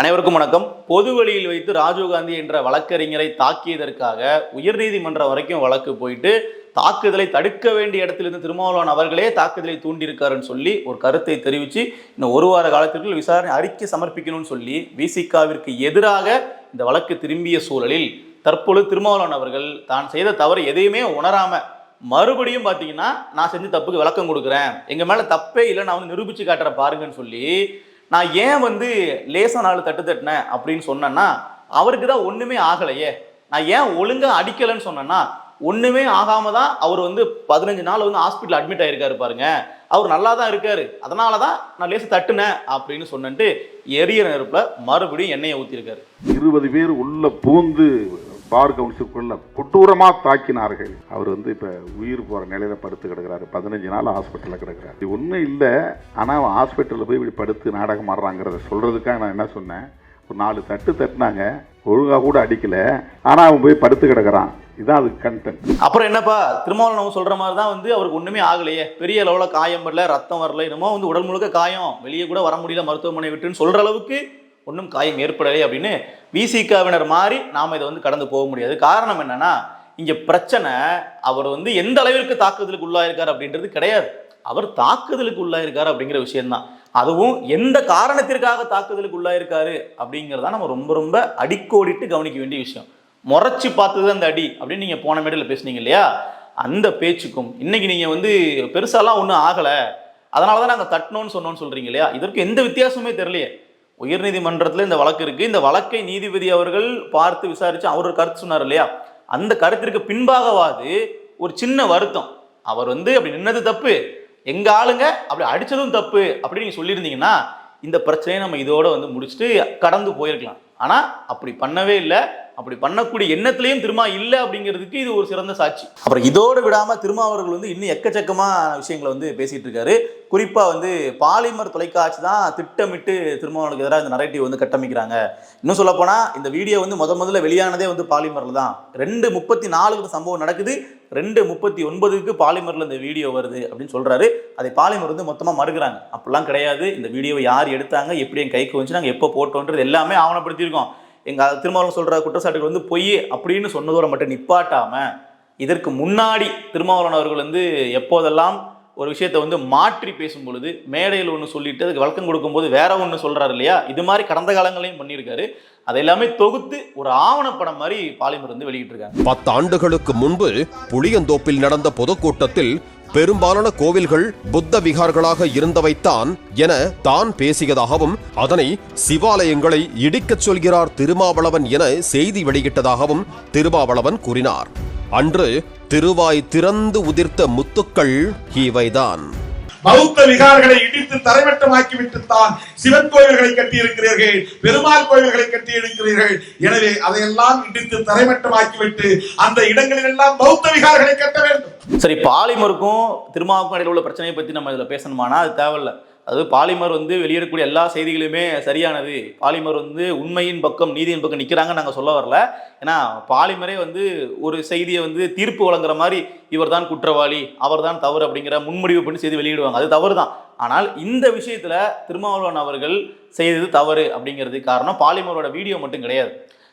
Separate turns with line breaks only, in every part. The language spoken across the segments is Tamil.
அனைவருக்கும் வணக்கம். பொது வழியில் வைத்து ராஜீவ்காந்தி என்ற வழக்கறிஞரை தாக்கியதற்காக உயர்நீதிமன்றம் வரைக்கும் வழக்கு போயிட்டு தாக்குதலை தடுக்க வேண்டிய இடத்திலிருந்து திருமாவளவன் அவர்களே தாக்குதலை தூண்டியிருக்காருன்னு சொல்லி ஒரு கருத்தை தெரிவித்து இன்னும் ஒரு வார காலத்திற்குள் விசாரணை அறிக்கை சமர்ப்பிக்கணும்னு சொல்லி விசிகாவிற்கு எதிராக இந்த வழக்கு திரும்பிய சூழலில் தற்பொழுது திருமாவளவன் அவர்கள் தான் செய்த தவறு எதையுமே உணராம மறுபடியும் பார்த்தீங்கன்னா நான் செஞ்ச தப்புக்கு விளக்கம் கொடுக்குறேன். எங்கள் மேலே தப்பே இல்லை நான் வந்து நிரூபித்து காட்டுறேன் பாருங்கன்னு சொல்லி நான் ஏன் வந்து லேசா நாலு தட்டு தட்டினேன் அப்படின்னு சொன்னேன்னா அவருக்கு தான் ஒன்றுமே ஆகலையே. நான் ஏன் ஒழுங்காக அடிக்கலைன்னு சொன்னேன்னா ஒன்றுமே ஆகாம தான் அவர் வந்து பதினஞ்சு நாள் வந்து ஹாஸ்பிட்டல் அட்மிட் ஆயிருக்காரு பாருங்க. அவர் நல்லா தான் இருக்காரு. அதனால தான் நான் லேசா தட்டுனேன் அப்படின்னு சொன்னேன்ட்டு எரிய நெருப்பில் மறுபடியும் எண்ணெயை ஊற்றிருக்காரு
இருபது பேர் உள்ள பூந்து பார் கவுன்சிலுக்குள்ள கொட்டூரமாக தாக்கினார்கள். அவர் வந்து இப்போ உயிர் போகிற நிலையில் படுத்து கிடக்கிறாரு. பதினஞ்சு நாள் ஹாஸ்பிட்டலில் கிடக்கிறார். இது ஒன்றும் இல்லை. ஆனால் அவன் ஹாஸ்பிட்டலில் போய் இப்படி படுத்து நாடகம் ஆடுறாங்கிறத சொல்கிறதுக்காக நான் என்ன சொன்னேன்? ஒரு நாலு தட்டு தட்டினாங்க. ஒழுங்காக கூட அடிக்கல. ஆனால் அவன் போய் படுத்து கிடக்கிறான். இதுதான் அதுக்கு கண்டென்ட்
அப்புறம் என்னப்பா? திருமாவளவன் சொல்கிற மாதிரி தான் வந்து அவருக்கு ஒன்றுமே ஆகலையே. பெரிய அளவில் காயம் வரல ரத்தம் வரல. என்னமோ வந்து உடல் முழுக்க காயம். வெளியே கூட வர முடியல மருத்துவமனை விட்டுன்னு சொல்கிற அளவுக்கு ஒன்றும் காயம் ஏற்படலை அப்படின்னு விசிகாவினர் மாதிரி நாம் இதை வந்து கடந்து போக முடியாது. காரணம் என்னன்னா இங்கே பிரச்சனை அவர் வந்து எந்த அளவிற்கு தாக்குதலுக்கு உள்ளாயிருக்கார் அப்படின்றது கிடையாது. அவர் தாக்குதலுக்கு உள்ளாயிருக்காரு அப்படிங்கிற விஷயம்தான். அதுவும் எந்த காரணத்திற்காக தாக்குதலுக்கு உள்ளாயிருக்காரு அப்படிங்கிறதா நம்ம ரொம்ப ரொம்ப அடிக்கோடிட்டு கவனிக்க வேண்டிய விஷயம். முறைச்சி பார்த்தது அந்த அடி அப்படின்னு நீங்கள் போன மேடையில் பேசுனீங்க இல்லையா? அந்த பேச்சுக்கும் இன்னைக்கு நீங்கள் வந்து பெருசாலாம் ஒன்றும் ஆகலை. அதனால தான் நாங்கள் தட்டணும்னு சொன்னோம்னு சொல்கிறீங்க இல்லையா? இதற்கு எந்த வித்தியாசமே தெரியலையே. உயர்நீதிமன்றத்தில் இந்த வழக்கு இருக்குது இந்த வழக்கை நீதிபதி அவர்கள் பார்த்து விசாரித்து அவர் ஒரு கருத்து சொன்னார் இல்லையா? அந்த கருத்திற்கு பின்பாகவாது ஒரு சின்ன வருத்தம். அவர் வந்து அப்படி நின்னது தப்பு. எங்கள் ஆளுங்க அப்படி அடித்ததும் தப்பு அப்படின்னு நீங்கள் சொல்லியிருந்தீங்கன்னா இந்த பிரச்சனையை நம்ம இதோட வந்து முடிச்சுட்டு கடந்து போயிருக்கலாம். ஆனால் அப்படி பண்ணவே இல்லை. அப்படி பண்ணக்கூடிய எண்ணத்திலையும் திருமா இல்லை அப்படிங்கிறதுக்கு இது ஒரு சிறந்த சாட்சி. அப்புறம் இதோடு விடாமல் திருமா அவர்கள் வந்து இன்னும் எக்கச்சக்கமா விஷயங்களை வந்து பேசிட்டு இருக்காரு. குறிப்பாக வந்து பாலிமர் தொலைக்காட்சி தான் திட்டமிட்டு திருமாவளவனுக்கு எதிராக இந்த நரேட்டிவ் வந்து கட்டமைக்கிறாங்க. இன்னும் சொல்லப்போனால் இந்த வீடியோ வந்து முத முதல்ல வெளியானதே வந்து பாலிமரில் தான். ரெண்டு முப்பத்தி நாலுக்கு சம்பவம் நடக்குது. ரெண்டு முப்பத்தி ஒன்பதுக்கு பாலிமரில் இந்த வீடியோ வருது அப்படின்னு சொல்கிறாரு அதை பாலிமர் வந்து மொத்தமாக மறுக்கிறாங்க. அப்படிலாம் கிடையாது. இந்த வீடியோவை யார் எடுத்தாங்க? எப்படி என் கைக்கு வந்துச்சு? நாங்கள் எப்போ போட்டோன்றது எல்லாமே ஆவணப்படுத்தியிருக்கோம். எங்கள் திருமாவளவன் சொல்கிற குற்றச்சாட்டுகள் வந்து பொய் அப்படின்னு சொன்னதோட மட்டும் நிப்பாட்டாமல் இதற்கு முன்னாடி திருமாவளவன் அவர்கள் வந்து எப்போதெல்லாம் ஒரு விஷயத்தை வந்து மாற்றி பேசும் பொழுது மேடையில் ஒன்று சொல்லிட்டு அதுக்கு வழக்கம் கொடுக்கும்போது வேற ஒன்று சொல்கிறாரு இல்லையா? இது மாதிரி கடந்த காலங்களையும் பண்ணியிருக்காரு. அதை எல்லாமே தொகுத்து ஒரு ஆவணப்படம் மாதிரி பாலிமர் வந்து வெளியிட்டிருக்காங்க.
பத்து ஆண்டுகளுக்கு முன்பு புளியந்தோப்பில் நடந்த பொதுக்கூட்டத்தில் பெரும்பாலான கோவில்கள் புத்த விகார்களாக இருந்தவைத்தான் என தான் பேசியதாகவும் அதனை சிவாலயங்களை இடிக்கச் சொல்கிறார் திருமாவளவன் என செய்தி வெளியிட்டதாகவும் திருமாவளவன் கூறினார். அன்று திருவாய் திறந்து உதிர்த்த முத்துக்கள் இவைதான்.
பௌத்த விகாரங்களை இடித்து தரைமட்டமாக்கி விட்டுத்தான் சிவன் கோயில்களை கட்டி இருக்கிறீர்கள் பெருமாள் கோயில்களை கட்டி இருக்கிறீர்கள் எனவே அதையெல்லாம் இடித்து தரைமட்டமாக்கி விட்டு அந்த இடங்களில் எல்லாம் பௌத்த விகாரங்களை கட்ட வேண்டும்.
சரி பாலிமருக்கும் திருமாவுக்கும் இடையில உள்ள பிரச்சனையை பற்றி நம்ம இதில் பேசணுமானா? அது தேவையில்ல. அது பாலிமர் வந்து வெளியிடக்கூடிய எல்லா செய்திகளுமே சரியானது. பாலிமர் வந்து உண்மையின் பக்கம் நீதியின் பக்கம் நிற்கிறாங்கன்னு நாங்கள் சொல்ல வரல. ஏன்னா பாலிமரே வந்து ஒரு செய்தியை வந்து தீர்ப்பு வழங்குற மாதிரி இவர் தான் குற்றவாளி அவர் தான் தவறு அப்படிங்கிற முன்முடிவு பண்ணி செய்தி வெளியிடுவாங்க. அது தவறு தான் ஆனால் இந்த விஷயத்தில் திருமாவளவன் அவர்கள் செய்தது தவறு அப்படிங்கிறது காரணம் பாலிமரோட வீடியோ மட்டும் கிடையாது.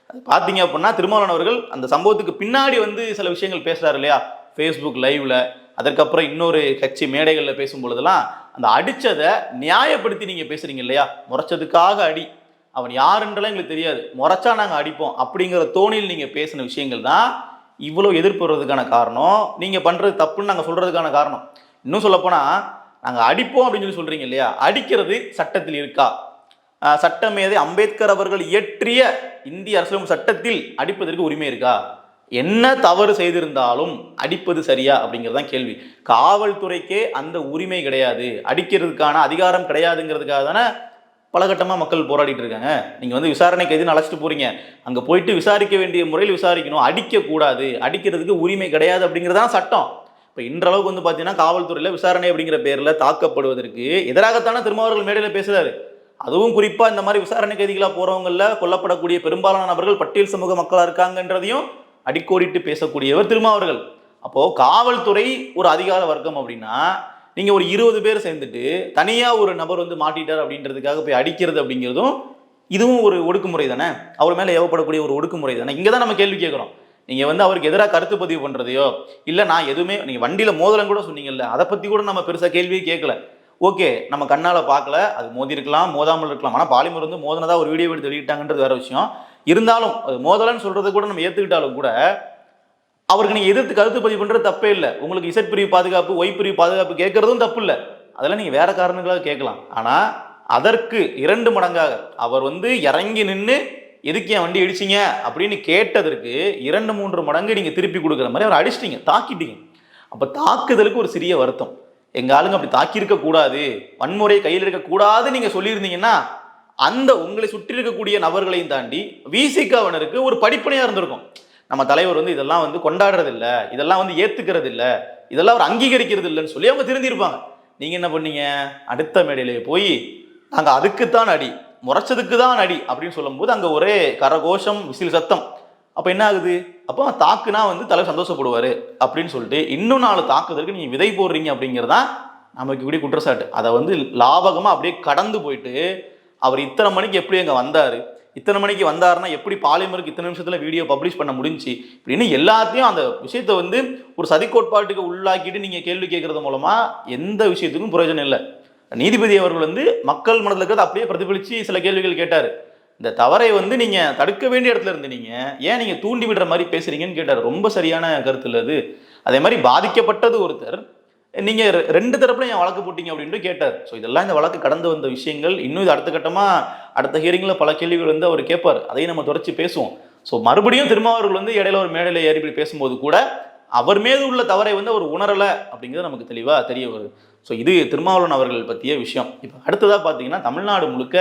அது பார்த்தீங்க அப்படின்னா திருமாவளவன் அவர்கள் அந்த சம்பவத்துக்கு பின்னாடி வந்து சில விஷயங்கள் பேசுகிறாரு இல்லையா? ஃபேஸ்புக் லைவில் அதற்கப்புறம் இன்னொரு கட்சி மேடைகளில் பேசும் பொழுதெல்லாம் அந்த அடித்ததை நியாயப்படுத்தி நீங்கள் பேசுறீங்க இல்லையா? முறைச்சதுக்காக அடி. அவன் யாருன்றலாம் எங்களுக்கு தெரியாது. முறைச்சா நாங்கள் அடிப்போம் அப்படிங்கிற தோணியில் நீங்கள் பேசின விஷயங்கள் தான் இவ்வளோ எதிர்ப்பு வர்றதுக்கான காரணம். நீங்கள் பண்ணுறது தப்புன்னு நாங்கள் சொல்கிறதுக்கான காரணம். இன்னும் சொல்லப்போனால் நாங்கள் அடிப்போம் அப்படின்னு சொல்லி சொல்கிறீங்க இல்லையா? அடிக்கிறது சட்டத்தில் இருக்கா? சட்டமேதை அம்பேத்கர் அவர்கள் இயற்றிய இந்திய அரசியலமைப்பு சட்டத்தில் அடிப்பதற்கு உரிமை இருக்கா? என்ன தவறு செய்திருந்தாலும் அடிப்பது சரியா அப்படிங்கிறது தான் கேள்வி. காவல்துறைக்கே அந்த உரிமை கிடையாது. அடிக்கிறதுக்கான அதிகாரம் கிடையாதுங்கிறதுக்காக தானே பலகட்டமாக மக்கள் போராடிட்டு இருக்காங்க. நீங்கள் வந்து விசாரணை கைதுன்னு அழைச்சிட்டு போறீங்க. அங்கே போயிட்டு விசாரிக்க வேண்டிய முறையில் விசாரிக்கணும். அடிக்கக்கூடாது. அடிக்கிறதுக்கு உரிமை கிடையாது அப்படிங்கிறது தான் சட்டம். இப்போ இன்றளவுக்கு வந்து பார்த்தீங்கன்னா காவல்துறையில் விசாரணை அப்படிங்கிற பேரில் தாக்கப்படுவதற்கு எதிராகத்தானே திருமாவர்கள் மேடையில் பேசுகிறாரு அதுவும் குறிப்பாக இந்த மாதிரி விசாரணை கைதிகளாக போகிறவங்களில் கொல்லப்படக்கூடிய பெரும்பாலான நபர்கள் பட்டியல் சமூக மக்களாக இருக்காங்கன்றதையும் அடிக்கோடிட்டு பேசக்கூடியவர் திருமாவர்கள். அப்போது காவல்துறை ஒரு அதிகார வர்க்கம் அப்படின்னா நீங்கள் ஒரு இருபது பேர் சேர்ந்துட்டு தனியாக ஒரு நபர் வந்து மாட்டிட்டார் அப்படின்றதுக்காக போய் அடிக்கிறது அப்படிங்கிறதும் இதுவும் ஒரு ஒடுக்குமுறை தானே? அவர் மேலே ஏவப்படக்கூடிய ஒரு ஒடுக்குமுறை தானே? இங்கே தான் நம்ம கேள்வி கேட்குறோம். நீங்கள் வந்து அவருக்கு எதிராக கருத்து பதிவு பண்ணுறதையோ இல்லை நான் எதுவுமே நீங்கள் வண்டியில் மோதலம் கூட சொன்னீங்கல்ல அதை பற்றி கூட நம்ம பெருசாக கேள்வியே கேட்கல. ஓகே நம்ம கண்ணால் பார்க்கல அது மோதி இருக்கலாம் மோதாமல் இருக்கலாம். ஆனால் பாலிமர் வந்து மோதனதாக ஒரு வீடியோ எடுத்து வெளியிட்டாங்கன்றது வேற விஷயம். இருந்தாலும் அது மோதலன்னு சொல்கிறத கூட நம்ம ஏற்றுக்கிட்டாலும் கூட அவருக்கு நீங்கள் எதிர்த்து கருத்து பதிவு பண்ணுறது தப்பே இல்லை. உங்களுக்கு இசட் பிரிவு பாதுகாப்பு ஒய் பிரிவு பாதுகாப்பு கேட்கறதும் தப்பு இல்லை. அதெல்லாம் நீங்கள் வேற காரணங்களாக கேட்கலாம். ஆனால் அதற்கு இரண்டு மடங்காக அவர் வந்து இறங்கி நின்று எதுக்கு என் வண்டி அடிச்சீங்க அப்படின்னு கேட்டதற்கு இரண்டு மூன்று மடங்கு நீங்கள் திருப்பி கொடுக்குற மாதிரி அவர் அடிச்சிட்டீங்க தாக்கிட்டீங்க. அப்போ தாக்குதலுக்கு ஒரு சிறிய வருத்தம். எங்க ஆளுங்க அப்படி தாக்கியிருக்க கூடாது கையில் இருக்கக்கூடாதுன்னு நீங்க சொல்லியிருந்தீங்கன்னா அந்த உங்களை சுற்றி இருக்கக்கூடிய நபர்களையும் தாண்டி விசிகாவனருக்கு ஒரு படிப்பனையா இருந்திருக்கும். நம்ம தலைவர் வந்து இதெல்லாம் வந்து கொண்டாடுறது இல்ல இதெல்லாம் வந்து ஏத்துக்கிறது இல்ல இதெல்லாம் அவர் அங்கீகரிக்கிறது இல்லைன்னு சொல்லி அவங்க திருந்திருப்பாங்க. நீங்க என்ன பண்ணீங்க? அடுத்த மேடையிலே போய் நாங்க அதுக்குத்தான் அடி முறைச்சதுக்கு தான் அடி அப்படின்னு சொல்லும்போது அங்க ஒரே கரகோஷம் விசில் சத்தம். அப்ப என்ன ஆகுது? அப்போ தாக்குனா வந்து தலைவர் சந்தோஷப்படுவாரு அப்படின்னு சொல்லிட்டு இன்னும் நாலு தாக்குதலுக்கு நீங்க விதை போடுறீங்க அப்படிங்கிறதான் நமக்கு இப்படி குற்றச்சாட்டு. அதை வந்து லாபகமா அப்படியே கடந்து போயிட்டு அவர் இத்தனை மணிக்கு எப்படி அங்கே வந்தார்? இத்தனை மணிக்கு வந்தாருன்னா எப்படி பாலிமருக்கு இத்தனை நிமிஷத்தில் வீடியோ பப்ளிஷ் பண்ண முடிஞ்சுச்சு இப்படின்னு எல்லாத்தையும் அந்த விஷயத்தை வந்து ஒரு சதி கோட்பாட்டுக்கு உள்ளாக்கிட்டு நீங்கள் கேள்வி கேட்குறது மூலமாக எந்த விஷயத்துக்கும் பிரயோஜனம் இல்லை. நீதிபதி அவர்கள் வந்து மக்கள் மனதில் இருக்கிறத அப்படியே பிரதிபலித்து சில கேள்விகள் கேட்டார். இந்த தவறை வந்து நீங்கள் தடுக்க வேண்டிய இடத்துல இருந்து நீங்கள் ஏன் நீங்கள் தூண்டி விடுற மாதிரி பேசுறீங்கன்னு கேட்டார். ரொம்ப சரியான கருத்து இல்லை அது. அதே மாதிரி பாதிக்கப்பட்டது ஒருத்தர் நீங்க ரெ- ரெண்டு தரப்புல ஏன் வழக்கு போட்டீங்க அப்படின்ட்டு கேட்டார். ஸோ இதெல்லாம் இந்த வழக்கு கடந்து வந்த விஷயங்கள். இன்னும் இது அடுத்த கட்டமா அடுத்த ஹியரிங்ல பல கேள்விகள் வந்து அவர் கேட்பார். அதையும் நம்ம தொடர்ச்சி பேசுவோம். ஸோ மறுபடியும் திருமாவர்கள் வந்து இடையில ஒரு மேடையில் ஏறி இப்படி பேசும்போது கூட அவர் மீது உள்ள தவறை வந்து அவர் உணரல அப்படிங்கிறது நமக்கு தெளிவா தெரிய வருது. ஸோ இது திருமாவளவன் அவர்கள் பற்றிய விஷயம். இப்போ அடுத்ததாக பார்த்தீங்கன்னா தமிழ்நாடு முழுக்க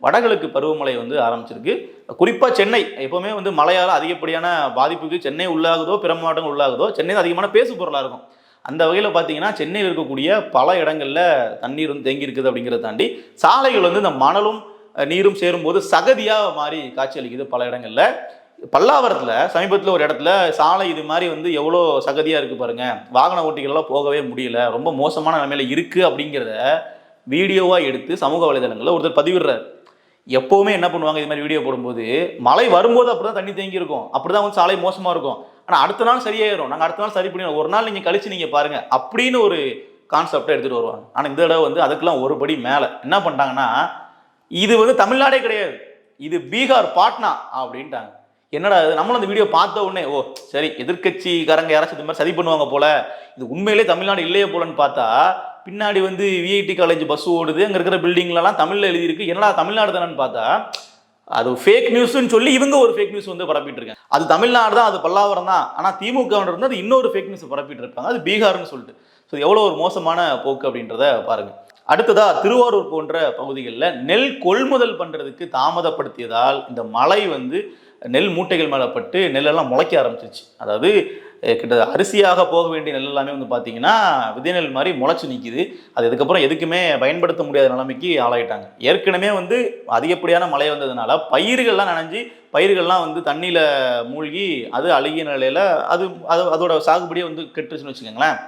வடகிழக்கு பருவமழை வந்து ஆரம்பிச்சிருக்கு. குறிப்பாக சென்னை எப்போவுமே வந்து மழையால் அதிகப்படியான பாதிப்புக்கு சென்னை உள்ளாகுதோ பிற மாவட்டங்கள் உள்ளாகுதோ சென்னை தான் அதிகமான பேசு பொருளாக இருக்கும். அந்த வகையில் பார்த்தீங்கன்னா சென்னையில் இருக்கக்கூடிய பல இடங்களில் தண்ணீர் வந்து தேங்கி இருக்குது அப்படிங்கிறத தாண்டி சாலைகள் வந்து இந்த மணலும் நீரும் சேரும்போது சகதியாக மாறி காட்சியளிக்குது பல இடங்களில். பல்லாவரத்தில் சமீபத்தில் ஒரு இடத்துல சாலை இது மாதிரி வந்து எவ்வளோ சகதியாக இருக்குது பாருங்கள் வாகன ஓட்டிகள்லாம் போகவே முடியல. ரொம்ப மோசமான நிலைமையில இருக்குது அப்படிங்கிறத வீடியோவாக எடுத்து சமூக வலைதளங்களில் ஒருத்தர் பதிவிடுறாரு. எப்போவுமே என்ன பண்ணுவாங்க இது மாதிரி வீடியோ போடும்போது மழை வரும்போது அப்படி தான் தண்ணி தேங்கி இருக்கும் அப்படிதான் வந்து சாலை மோசமாக இருக்கும். ஆனால் அடுத்த நாள் சரியாயிரும். நாங்கள் அடுத்த நாள் சரி பண்ணிடுவோம். ஒரு நாள் நீங்கள் கழிச்சு நீங்கள் பாருங்கள் அப்படின்னு ஒரு கான்செப்டை எடுத்துகிட்டு வருவாங்க. ஆனால் இந்த தடவை வந்து அதுக்கெல்லாம் ஒரு படி மேலே. என்ன பண்ணிட்டாங்கன்னா இது வந்து தமிழ்நாடே கிடையாது. இது பீகார் பாட்னா அப்படின்ட்டாங்க. என்னடா இது? நம்மளும் அந்த வீடியோ பார்த்த உடனே ஓ சரி எதிர்க்கட்சிக்காரங்க யாராச்சும் இந்த மாதிரி சரி பண்ணுவாங்க போல. இது உண்மையிலே தமிழ்நாடு இல்லையே போலன்னு பார்த்தா பின்னாடி வந்து விஐடி காலேஜ் பஸ் ஓடுது. அங்கே இருக்கிற பில்டிங்லலாம் தமிழில் எழுதியிருக்கு. என்னடா தமிழ்நாடு தானேன்னு பார்த்தா அது ஃபேக் நியூஸ்னு சொல்லி இவங்க ஒரு ஃபேக் நியூஸ் வந்து பரப்பிட்டு இருக்காங்க அது தமிழ்நாடு தான் அது பல்லாவரம் தான். ஆனால் திமுக அது இன்னொரு ஃபேக் நியூஸ் பரப்பிட்டு இருப்பாங்க அது பீகார்னு சொல்லிட்டு. ஸோ எவ்வளோ ஒரு மோசமான போக்கு அப்படின்றத பாருங்கள் அடுத்ததா திருவாரூர் போன்ற பகுதிகளில் நெல் கொள்முதல் பண்ணுறதுக்கு தாமதப்படுத்தியதால் இந்த மழை வந்து நெல் மூட்டைகள் மேலே பட்டு நெல்லெல்லாம் முளைக்க ஆரம்பிச்சிருச்சு. அதாவது கிட்ட அரிசியாக போக வேண்டிய நெல் எல்லாமே வந்து பார்த்தீங்கன்னா விதைநெல் மாதிரி முளைச்சு நிற்கிது அது இதுக்கப்புறம் எதுக்குமே பயன்படுத்த முடியாத நிலைமைக்கு ஆளாயிட்டாங்க. ஏற்கனவே வந்து அதிகப்படியான மழை வந்ததுனால பயிர்கள்லாம் நனைஞ்சு பயிர்கள்லாம் வந்து தண்ணியில் மூழ்கி அது அழுகிய நிலையில் அது அது அதோட சாகுபடியே வந்து கெட்டுருச்சுன்னு வச்சுக்கோங்களேன்.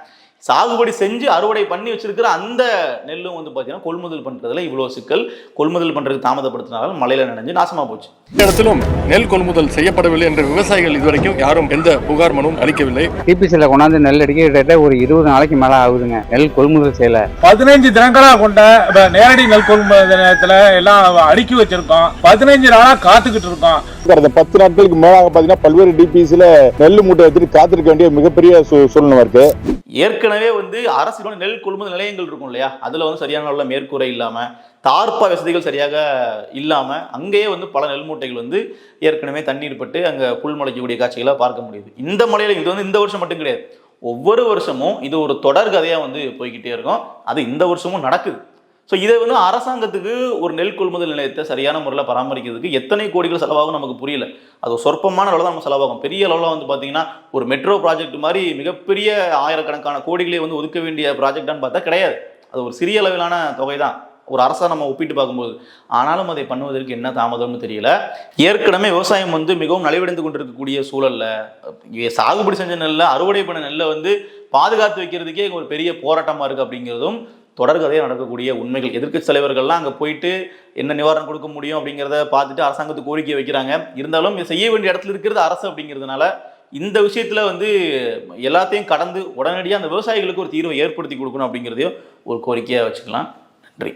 சாகுபடி செஞ்சு அறுவடை பண்ணி வச்சிருக்கிற அந்த நெல்லும் வந்து பார்த்தீங்கன்னா கொள்முதல் பண்ணுறதுல இவ்வளோ சிக்கல். கொள்முதல் பண்ணுறதுக்கு தாமதப்படுத்தினால மழையில் நனைஞ்சு நாசமாக போச்சு.
இந்த இடத்திலும் நெல் கொள்முதல் செய்யப்படவில்லை என்ற விவசாயிகள் இதுவரைக்கும் யாரும் எந்த புகார் மனுவும் அளிக்கவில்லை.
டிபிசியில் கொண்டாந்து நெல் அடிக்க கிட்டத்தட்ட ஒரு இருபது நாளைக்கு மேலே ஆகுதுங்க. நெல் கொள்முதல் செய்யல.
பதினைஞ்சு தினங்களா கொண்ட நேரடி நெல் கொள்முதல் நிலையத்துல எல்லாம் அடுக்கி வச்சிருக்கோம். பதினைஞ்சு நாளா காத்துக்கிட்டு இருக்கோம்.
கடந்த பத்து நாட்களுக்கு மேலாக பார்த்தீங்கன்னா பல்வேறு டிபிஎஸ்ல நெல் மூட்டை எடுத்துட்டு காத்திருக்க வேண்டிய மிகப்பெரிய சூ- சூழ்நிலை இருக்கு.
ஏற்கனவே வந்து அரசினோட நெல் கொள்முதல் நிலையங்கள் இருக்கும் இல்லையா? அதில் வந்து சரியான அளவில் மேற்கூரை இல்லாமல் தார்ப்பா வசதிகள் சரியாக இல்லாமல் அங்கேயே வந்து பல நெல் மூட்டைகள் வந்து ஏற்கனவே தண்ணீர் பட்டு அங்கே புல் முளைக்கக்கூடிய காட்சிகளை பார்க்க முடியுது. இந்த மலையில் இது வந்து இந்த வருஷம் மட்டும் கிடையாது. ஒவ்வொரு வருஷமும் இது ஒரு தொடர் கதையாக வந்து போய்கிட்டே இருக்கும். அது இந்த வருஷமும் நடக்குது. ஸோ இதை வந்து அரசாங்கத்துக்கு ஒரு நெல் கொள்முதல் நிலையத்தை சரியான முறையில் பராமரிக்கிறதுக்கு எத்தனை கோடிகள் செலவாகும் நமக்கு புரியல. அது சொற்பமான அளவில் தான் நம்ம செலவாகும். பெரிய அளவில் வந்து பார்த்தீங்கன்னா ஒரு மெட்ரோ ப்ராஜெக்ட் மாதிரி மிகப்பெரிய ஆயிரக்கணக்கான கோடிகளே வந்து ஒதுக்க வேண்டிய ப்ராஜெக்டான்னு பார்த்தா கிடையாது. அது ஒரு சிறிய அளவிலான தொகை தான். ஒரு அரசாக நம்ம ஒப்பிட்டு பார்க்கும்போது. ஆனாலும் அதை பண்ணுவதற்கு என்ன தாமதம்னு தெரியல. ஏற்கனவே விவசாயம் வந்து மிகவும் நலிவடைந்து கொண்டிருக்கக்கூடிய சூழலில் சாகுபடி செஞ்ச நெல்லை அறுவடை பண்ண நெல்லை வந்து பாதுகாத்து வைக்கிறதுக்கே ஒரு பெரிய போராட்டமாக இருக்குது அப்படிங்கிறதும் தொடர்கதையாக நடக்கக்கூடிய உண்மைகள். எதிர்க்கட்சி தலைவர்கள்லாம் அங்கே போயிட்டு என்ன நிவாரணம் கொடுக்க முடியும் அப்படிங்கிறத பார்த்துட்டு அரசாங்கத்துக்கு கோரிக்கை வைக்கிறாங்க. இருந்தாலும் செய்ய வேண்டிய இடத்துல இருக்கிறது அரசு அப்படிங்கிறதுனால இந்த விஷயத்தில் வந்து எல்லாத்தையும் கடந்து உடனடியாக அந்த விவசாயிகளுக்கு ஒரு தீர்வை ஏற்படுத்தி கொடுக்கணும் அப்படிங்கிறதையும் ஒரு கோரிக்கையாக வச்சுக்கலாம். நன்றி.